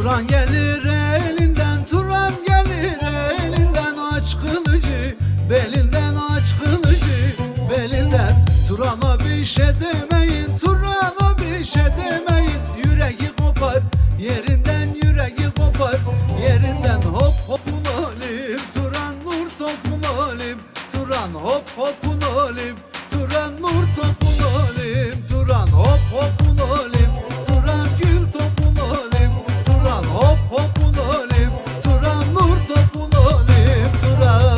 Turan gelir elinden Turan gelir elinden. Aç kılıcı Belinden aç kılıcı belinden. Turan'a bir şey demeyin Turan'a bir şey demeyin. Yüreği kopar yerinden yüreği kopar. Yerinden hop hop unalim Turan vur top unalim. Turan hop hop unalim.